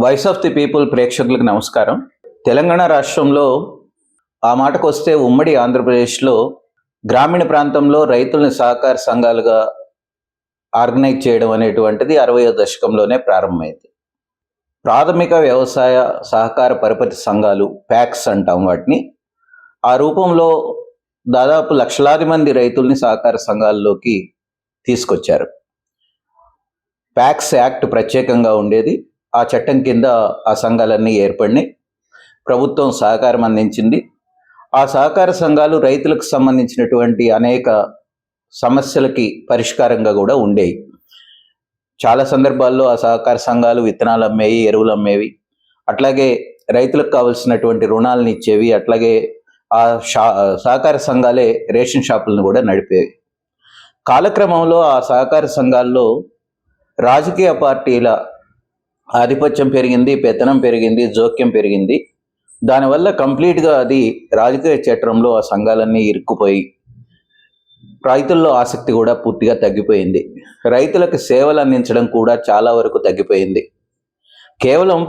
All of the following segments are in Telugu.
వాయిస్ ఆఫ్ ది పీపుల్ ప్రేక్షకులకు నమస్కారం. తెలంగాణ రాష్ట్రంలో ఆ మాటకు వస్తే ఉమ్మడి ఆంధ్రప్రదేశ్లో గ్రామీణ ప్రాంతంలో రైతులను సహకార సంఘాలుగా ఆర్గనైజ్ చేయడం అనేటువంటిది అరవయో దశకంలోనే ప్రారంభమైంది. ప్రాథమిక వ్యవసాయ సహకార పరపతి సంఘాలు ప్యాక్స్ అంటాం వాటిని. ఆ రూపంలో దాదాపు లక్షలాది మంది రైతుల్ని సహకార సంఘాల్లోకి తీసుకొచ్చారు. ప్యాక్స్ యాక్ట్ ప్రత్యేకంగా ఉండేది. ఆ చట్టం కింద ఆ సంఘాలన్నీ ఏర్పడినాయి. ప్రభుత్వం సహకారం అందించింది. ఆ సహకార సంఘాలు రైతులకు సంబంధించినటువంటి అనేక సమస్యలకి పరిష్కారంగా కూడా ఉండేవి చాలా సందర్భాల్లో ఆ సహకార సంఘాలు విత్తనాలు అమ్మేవి ఎరువులు అమ్మేవి. అట్లాగే రైతులకు కావలసినటువంటి రుణాలను ఇచ్చేవి. అట్లాగే ఆ షా సహకార సంఘాలే రేషన్ షాపులను కూడా నడిపేవి. కాలక్రమంలో ఆ సహకార సంఘాల్లో రాజకీయ పార్టీల ఆధిపత్యం పెరిగింది పెత్తనం పెరిగింది జోక్యం పెరిగింది. దానివల్ల కంప్లీట్గా అది రాజకీయ చట్రంలో ఆ సంఘాలన్నీ ఇరుక్కుపోయి రైతుల్లో ఆసక్తి కూడా పూర్తిగా తగ్గిపోయింది. రైతులకు సేవలు అందించడం కూడా చాలా వరకు తగ్గిపోయింది. కేవలం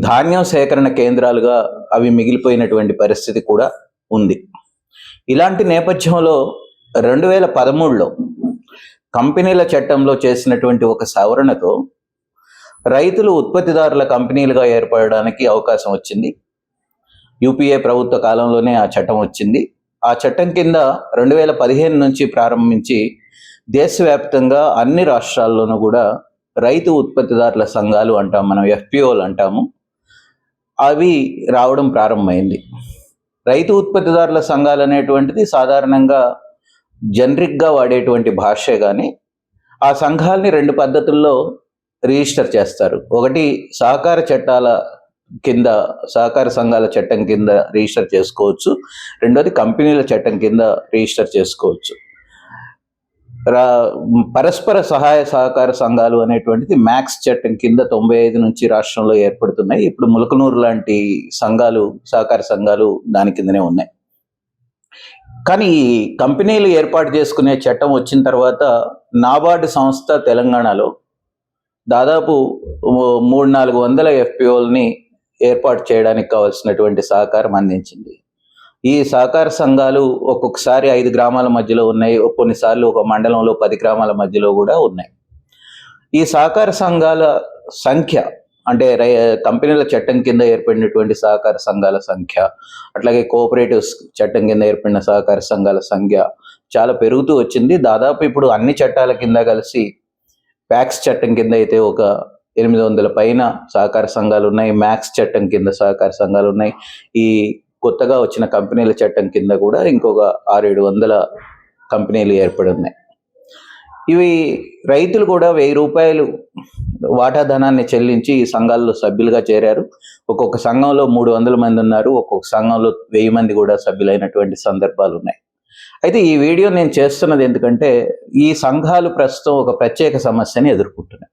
ధాన్యం సేకరణ కేంద్రాలుగా అవి మిగిలిపోయినటువంటి పరిస్థితి కూడా ఉంది. ఇలాంటి నేపథ్యంలో రెండు వేల పదమూడులో కంపెనీల చట్టంలో చేసినటువంటి ఒక సవరణతో రైతులు ఉత్పత్తిదారుల కంపెనీలుగా ఏర్పడడానికి అవకాశం వచ్చింది. యూపీఏ ప్రభుత్వ కాలంలోనే ఆ చట్టం వచ్చింది. ఆ చట్టం కింద రెండు వేల పదిహేను నుంచి ప్రారంభించి దేశవ్యాప్తంగా అన్ని రాష్ట్రాల్లోనూ కూడా రైతు ఉత్పత్తిదారుల సంఘాలు అంటాం మనం ఎఫ్పిఓలు అంటాము. అవి రావడం ప్రారంభమైంది. రైతు ఉత్పత్తిదారుల సంఘాలు అనేటువంటిది సాధారణంగా జనరిక్గా వాడేటువంటి భాషే కానీ ఆ సంఘాలని రెండు పద్ధతుల్లో రిజిస్టర్ చేస్తారు. ఒకటి సహకార చట్టాల కింద సహకార సంఘాల చట్టం కింద రిజిస్టర్ చేసుకోవచ్చు. రెండోది కంపెనీల చట్టం కింద రిజిస్టర్ చేసుకోవచ్చు. రా పరస్పర సహాయ సహకార సంఘాలు అనేటువంటిది మ్యాక్స్ చట్టం కింద తొంభై ఐదు నుంచి రాష్ట్రంలో ఏర్పడుతున్నాయి. ఇప్పుడు ములకనూరు లాంటి సంఘాలు సహకార సంఘాలు దాని కిందనే ఉన్నాయి. కానీ ఈ కంపెనీలు ఏర్పాటు చేసుకునే చట్టం వచ్చిన తర్వాత నాబార్డు సంస్థ తెలంగాణలో దాదాపు మూడు నాలుగు వందల ఎఫ్పిఓల్ని ఏర్పాటు చేయడానికి కావాల్సినటువంటి సహకారం అందించింది. ఈ సహకార సంఘాలు ఒక్కొక్కసారి ఐదు గ్రామాల మధ్యలో ఉన్నాయి కొన్నిసార్లు ఒక మండలంలో పది గ్రామాల మధ్యలో కూడా ఉన్నాయి. ఈ సహకార సంఘాల సంఖ్య అంటే రై కంపెనీల చట్టం కింద ఏర్పడినటువంటి సహకార సంఘాల సంఖ్య అట్లాగే కోఆపరేటివ్స్ చట్టం కింద ఏర్పడిన సహకార సంఘాల సంఖ్య చాలా పెరుగుతూ వచ్చింది. దాదాపు ఇప్పుడు అన్ని చట్టాల కింద కలిసి ప్యాక్స్ చట్టం కింద అయితే ఒక ఎనిమిది వందల పైన సహకార సంఘాలు ఉన్నాయి. మ్యాక్స్ చట్టం కింద సహకార సంఘాలు ఉన్నాయి. ఈ కొత్తగా వచ్చిన కంపెనీల చట్టం కింద కూడా ఇంకొక ఆరేడు వందల కంపెనీలు ఏర్పడి ఉన్నాయి. ఇవి రైతులు కూడా వెయ్యి రూపాయలు వాటా ధనాన్ని చెల్లించి ఈ సంఘాల్లో సభ్యులుగా చేరారు. ఒక్కొక్క సంఘంలో మూడు వందల మంది ఉన్నారు. ఒక్కొక్క సంఘంలో వెయ్యి మంది కూడా సభ్యులైనటువంటి సందర్భాలు ఉన్నాయి. అయితే ఈ వీడియో నేను చేస్తున్నది ఎందుకంటే ఈ సంఘాలు ప్రస్తుతం ఒక ప్రత్యేక సమస్యని ఎదుర్కొంటున్నాయి.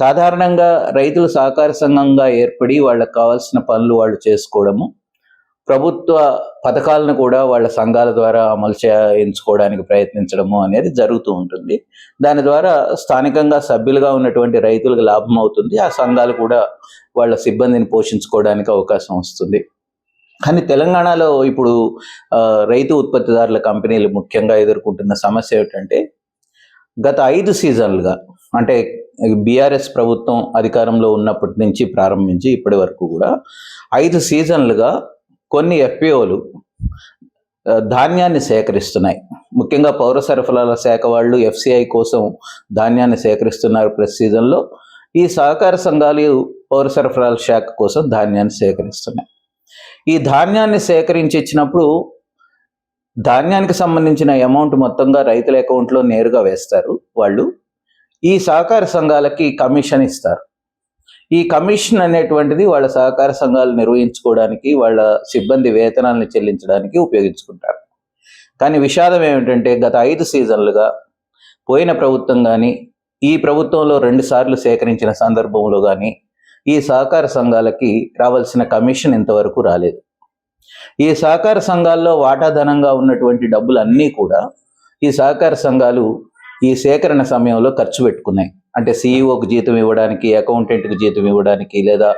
సాధారణంగా రైతులు సహకార సంఘంగా ఏర్పడి వాళ్ళకి కావాల్సిన పనులు వాళ్ళు చేసుకోవడము ప్రభుత్వ పథకాలను కూడా వాళ్ళ సంఘాల ద్వారా అమలు చేయించుకోవడానికి ప్రయత్నించడము అనేది జరుగుతూ ఉంటుంది. దాని ద్వారా స్థానికంగా సభ్యులుగా ఉన్నటువంటి రైతులకు లాభం అవుతుంది. ఆ సంఘాలు కూడా వాళ్ళ సిబ్బందిని పోషించుకోవడానికి అవకాశం వస్తుంది. కానీ తెలంగాణలో ఇప్పుడు రైతు ఉత్పత్తిదారుల కంపెనీలు ముఖ్యంగా ఎదుర్కొంటున్న సమస్య ఏమిటంటే గత ఐదు సీజన్లుగా అంటే బీఆర్ఎస్ ప్రభుత్వం అధికారంలో ఉన్నప్పటి నుంచి ప్రారంభించి ఇప్పటి వరకు కూడా ఐదు సీజన్లుగా కొన్ని ఎఫ్పిఓలు ధాన్యాన్ని సేకరిస్తున్నాయి. ముఖ్యంగా పౌర సరఫరాల శాఖ వాళ్ళు ఎఫ్సిఐ కోసం ధాన్యాన్ని సేకరిస్తున్నారు ప్రతి సీజన్లో. ఈ సహకార సంఘాలు పౌర సరఫరాల శాఖ కోసం ధాన్యాన్ని సేకరిస్తున్నాయి. ఈ ధాన్యాన్ని సేకరించి ఇచ్చినప్పుడు ధాన్యానికి సంబంధించిన అమౌంట్ మొత్తంగా రైతుల అకౌంట్లో నేరుగా వేస్తారు. వాళ్ళు ఈ సహకార సంఘాలకి కమిషన్ ఇస్తారు. ఈ కమిషన్ అనేటువంటిది వాళ్ళ సహకార సంఘాలు నిర్వహించుకోవడానికి వాళ్ళ సిబ్బంది వేతనాలను చెల్లించడానికి ఉపయోగించుకుంటారు. కానీ విషాదం ఏమిటంటే గత ఐదు సీజన్లుగా పోయిన ప్రభుత్వం కానీ ఈ ప్రభుత్వంలో రెండు సార్లు సేకరించిన సందర్భంలో కానీ ఈ సహకార సంఘాలకి రావాల్సిన కమిషన్ ఇంతవరకు రాలేదు. ఈ సహకార సంఘాల్లో వాటాధనంగా ఉన్నటువంటి డబ్బులు అన్నీ కూడా ఈ సహకార సంఘాలు ఈ సేకరణ సమయంలో ఖర్చు పెట్టుకున్నాయి. అంటే సీఈఓకి జీతం ఇవ్వడానికి అకౌంటెంట్కి జీతం ఇవ్వడానికి లేదా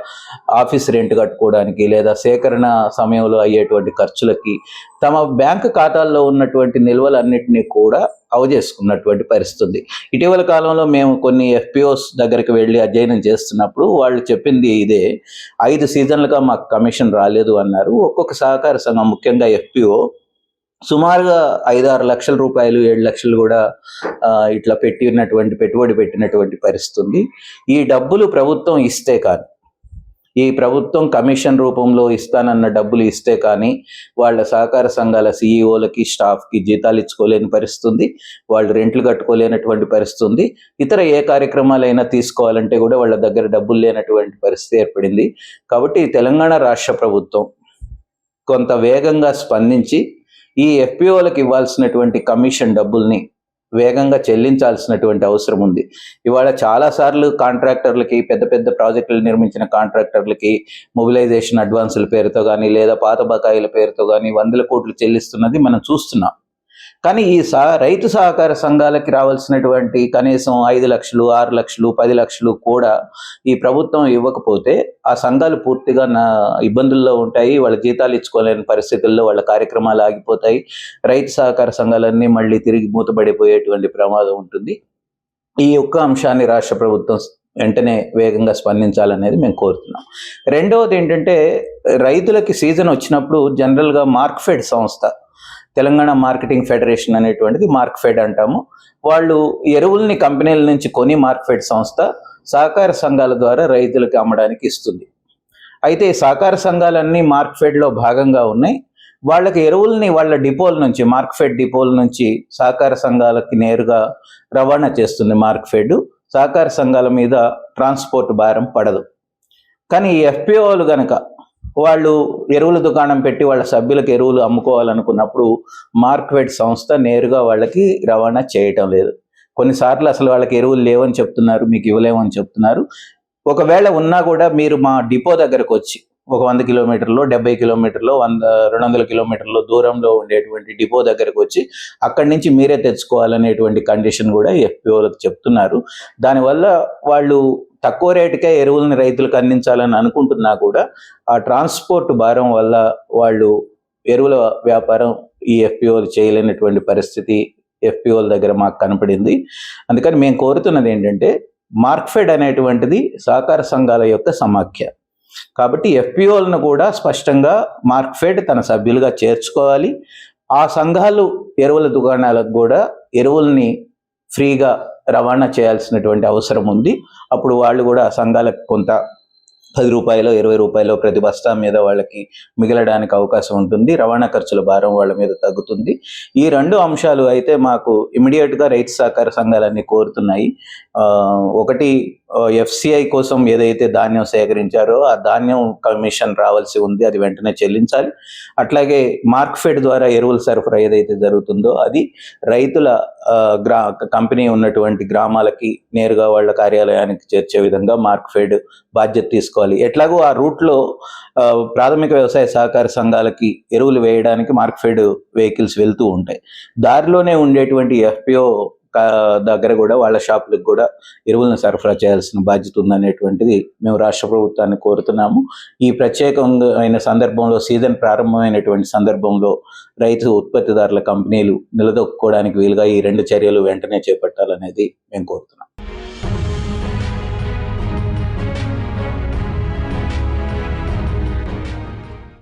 ఆఫీస్ రెంట్ కట్టుకోవడానికి లేదా సేకరణ సమయంలో అయ్యేటువంటి ఖర్చులకి తమ బ్యాంకు ఖాతాల్లో ఉన్నటువంటి నిల్వలన్నింటినీ కూడా అవజేసుకున్నటువంటి పరిస్థితి ఇటీవల కాలంలో మేము కొన్ని ఎఫ్పిఓస్ దగ్గరికి వెళ్ళి అధ్యయనం చేస్తున్నప్పుడు వాళ్ళు చెప్పింది ఇదే ఐదు సీజన్లుగా మాకు కమిషన్ రాలేదు అన్నారు. ఒక్కొక్క సహకార సంఘం ముఖ్యంగా ఎఫ్పిఓ సుమారుగా ఐదారు లక్షల రూపాయలు ఏడు లక్షలు కూడా ఇట్లా పెట్టినటువంటి పెట్టుబడి పెట్టినటువంటి పరిస్థితి ఉంది. ఈ డబ్బులు ప్రభుత్వం ఇస్తే కానీ ఈ ప్రభుత్వం కమిషన్ రూపంలో ఇస్తానన్న డబ్బులు ఇస్తే కానీ వాళ్ళ సహకార సంఘాల సీఈఓలకి స్టాఫ్కి జీతాలు ఇచ్చుకోలేని పరిస్థితి ఉంది. వాళ్ళు రెంట్లు కట్టుకోలేనటువంటి పరిస్థితి ఉంది. ఇతర ఏ కార్యక్రమాలైనా తీసుకోవాలంటే కూడా వాళ్ళ దగ్గర డబ్బులు లేనటువంటి పరిస్థితి ఏర్పడింది. కాబట్టి తెలంగాణ రాష్ట్ర ప్రభుత్వం కొంత వేగంగా స్పందించి ఈ ఎఫ్పిఓలకు ఇవ్వాల్సినటువంటి కమిషన్ డబ్బుల్ని వేగంగా చెల్లించాల్సినటువంటి అవసరం ఉంది. ఇవాళ చాలాసార్లు కాంట్రాక్టర్లకి పెద్ద పెద్ద ప్రాజెక్టులు నిర్మించిన కాంట్రాక్టర్లకి మొబిలైజేషన్ అడ్వాన్సుల పేరుతో కానీ లేదా పాత బకాయిల పేరుతో కానీ వందల కోట్లు చెల్లిస్తున్నది మనం చూస్తున్నాం. కానీ ఈ సా రైతు సహకార సంఘాలకి రావాల్సినటువంటి కనీసం ఐదు లక్షలు ఆరు లక్షలు పది లక్షలు కూడా ఈ ప్రభుత్వం ఇవ్వకపోతే ఆ సంఘాలు పూర్తిగా నా ఇబ్బందుల్లో ఉంటాయి. వాళ్ళ జీతాలు ఇచ్చుకోలేని పరిస్థితుల్లో వాళ్ళ కార్యక్రమాలు ఆగిపోతాయి. రైతు సహకార సంఘాలన్నీ మళ్ళీ తిరిగి మూతపడిపోయేటువంటి ప్రమాదం ఉంటుంది. ఈ ఒక్క అంశాన్ని రాష్ట్ర ప్రభుత్వం వెంటనే వేగంగా స్పందించాలనేది మేము కోరుతున్నాం. రెండవది ఏంటంటే రైతులకి సీజన్ వచ్చినప్పుడు జనరల్గా మార్క్ఫెడ్ సంస్థ తెలంగాణ మార్కెటింగ్ ఫెడరేషన్ అనేటువంటిది మార్క్ఫెడ్ అంటాము. వాళ్ళు ఎరువుల్ని కంపెనీల నుంచి కొని మార్క్ఫెడ్ సంస్థ సహకార సంఘాల ద్వారా రైతులకు అమ్మడానికి ఇస్తుంది. అయితే సహకార సంఘాలన్నీ మార్క్ఫెడ్లో భాగంగా ఉన్నాయి. వాళ్ళకి ఎరువుల్ని వాళ్ళ డిపోల నుంచి మార్క్ఫెడ్ డిపోల నుంచి సహకార సంఘాలకి నేరుగా రవాణా చేస్తుంది మార్క్ఫెడ్ సహకార సంఘాల మీద ట్రాన్స్పోర్ట్ భారం పడదు. కానీ ఎఫ్పిఓలు కనుక వాళ్ళు ఎరువుల దుకాణం పెట్టి వాళ్ళ సభ్యులకు ఎరువులు అమ్ముకోవాలనుకున్నప్పుడు మార్క్వెట్ సంస్థ నేరుగా వాళ్ళకి రవాణా చేయటం లేదు. కొన్నిసార్లు అసలు వాళ్ళకి ఎరువులు లేవని చెప్తున్నారు మీకు ఇవ్వలేమని చెప్తున్నారు. ఒకవేళ ఉన్నా కూడా మీరు మా డిపో దగ్గరకు వచ్చి ఒక వంద కిలోమీటర్లో డెబ్బై కిలోమీటర్లో వంద రెండు వందల కిలోమీటర్లో దూరంలో ఉండేటువంటి డిపో దగ్గరకు వచ్చి అక్కడి నుంచి మీరే తెచ్చుకోవాలనేటువంటి కండిషన్ కూడా ఎఫ్పిఓలకు చెప్తున్నారు. దానివల్ల వాళ్ళు తక్కువ రేటుకే ఎరువులను రైతులకు అందించాలని అనుకుంటున్నా కూడా ఆ ట్రాన్స్పోర్ట్ భారం వల్ల వాళ్ళు ఎరువుల వ్యాపారం ఈ ఎఫ్పిఓలు చేయలేనటువంటి పరిస్థితి ఎఫ్పిఓల దగ్గర మాకు కనపడింది. అందుకని మేము కోరుతున్నది ఏంటంటే మార్క్ఫెడ్ అనేటువంటిది సహకార సంఘాల యొక్క సమాఖ్య. కాబట్టి ఎఫ్పిఓలను కూడా స్పష్టంగా మార్క్ఫెడ్ తన సభ్యులుగా చేర్చుకోవాలి. ఆ సంఘాలు ఎరువుల దుకాణాలకు కూడా ఎరువుల్ని ఫ్రీగా రవాణా చేయాల్సినటువంటి అవసరం ఉంది. అప్పుడు వాళ్ళు కూడా సంఘాలకు కొంత పది రూపాయలు ఇరవై రూపాయలు ప్రతి బస్తా మీద వాళ్ళకి మిగలడానికి అవకాశం ఉంటుంది. రవాణా ఖర్చుల భారం వాళ్ళ మీద తగ్గుతుంది. ఈ రెండు అంశాలు అయితే మాకు ఇమీడియట్గా రైతు సహకార సంఘాలన్నీ కోరుతున్నాయి. ఆ, ఒకటి ఎఫ్సిఐ కోసం ఏదైతే ధాన్యం సేకరించారో ఆ ధాన్యం కమిషన్ రావాల్సి ఉంది. అది వెంటనే చెల్లించాలి. అట్లాగే మార్క్ఫెడ్ ద్వారా ఎరువుల సరఫరా ఏదైతే జరుగుతుందో అది రైతుల గ్రా కంపెనీ ఉన్నటువంటి గ్రామాలకి నేరుగా వాళ్ళ కార్యాలయానికి చేర్చే విధంగా మార్క్ఫెడ్ బాధ్యత తీసుకో తీసుకోవాలి ఎట్లాగో ఆ రూట్లో ప్రాథమిక వ్యవసాయ సహకార సంఘాలకి ఎరువులు వేయడానికి మార్క్ఫెడ్ వెహికల్స్ వెళ్తూ ఉంటాయి. దారిలోనే ఉండేటువంటి ఎఫ్పిఓ దగ్గర కూడా వాళ్ళ షాపులకు కూడా ఎరువులను సరఫరా చేయాల్సిన బాధ్యత ఉందనేటువంటిది మేము రాష్ట్ర ప్రభుత్వాన్ని కోరుతున్నాము. ఈ ప్రత్యేకమైన సందర్భంలో సీజన్ ప్రారంభమైనటువంటి సందర్భంలో రైతు ఉత్పత్తిదారుల కంపెనీలు నిలదొక్కుకోవడానికి వీలుగా ఈ రెండు చర్యలు వెంటనే చేపట్టాలనేది మేము కోరుతున్నాం.